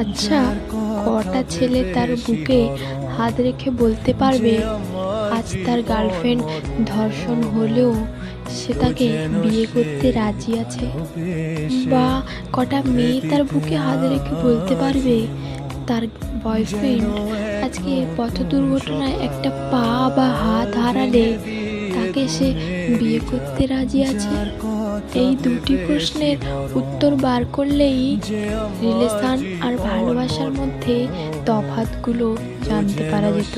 আচ্ছা কটা ছেলে তার বুকে হাত রেখে বলতে পারবে, আজ তার গার্লফ্রেন্ড ধর্ষণ হলেও সে তাকে বিয়ে করতে রাজি আছে? বা কটা মেয়ে তার বুকে হাত রেখে বলতে পারবে, তার বয়ফ্রেন্ড আজকে পথ দুর্ঘটনায় একটা পা বা হাত হারালে তাকে সে বিয়ে করতে রাজি আছে? এই দুটি প্রশ্নের উত্তর বার করলেই রিলেশন আর ভালোবাসার মধ্যে তফাতগুলো জানতে পারা যেত।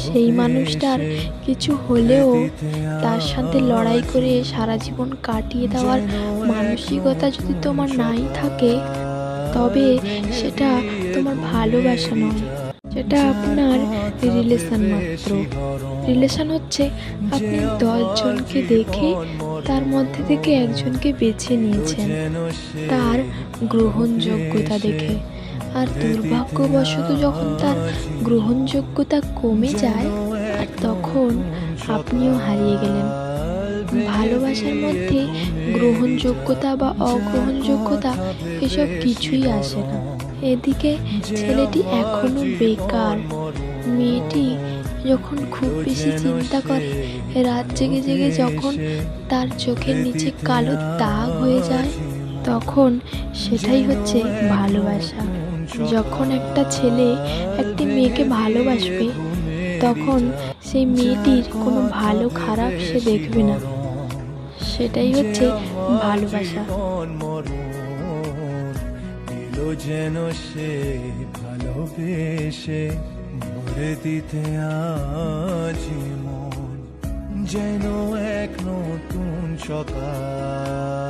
সেই মানুষটার কিছু হলেও তার সাথে লড়াই করে সারা জীবন কাটিয়ে দেওয়ার মানসিকতা যদি তোমার নাই থাকে, তবে সেটা তোমার ভালোবাসা নয়। সেটা আপনার রিলেশন মাত্র। রিলেশন হচ্ছে আপনি দশজনকে দেখে তার মধ্যে থেকে একজনকে বেছে নিয়েছেন। তার গ্রহণযোগ্যতা দেখে। আর দুর্ভাগ্যবশত যখন তার গ্রহণযোগ্যতা কমে যায় আর তখন আপনিও হারিয়ে গেলেন। ভালোবাসার মধ্যে গ্রহণযোগ্যতা বা অগ্রহণযোগ্যতা এসব কিছুই আসে না। এদিকে ছেলেটি এখনও বেকার। মেয়েটি যখন খুব বেশি চিন্তা করে রাত জেগে জেগে যখন তার চোখের নিচে কালো দাগ হয়ে যায় তখন সেটাই হচ্ছে ভালোবাসা। যখন একটা ছেলে একটি মেয়েকে ভালোবাসবে তখন সেই মেয়েটির কোনো ভালো খারাপ সে দেখবে না। সেটাই হচ্ছে ভালোবাসা। যেন সে ভালোবেসে মরে দিতে আজি মন যেন এক নতুন সকাল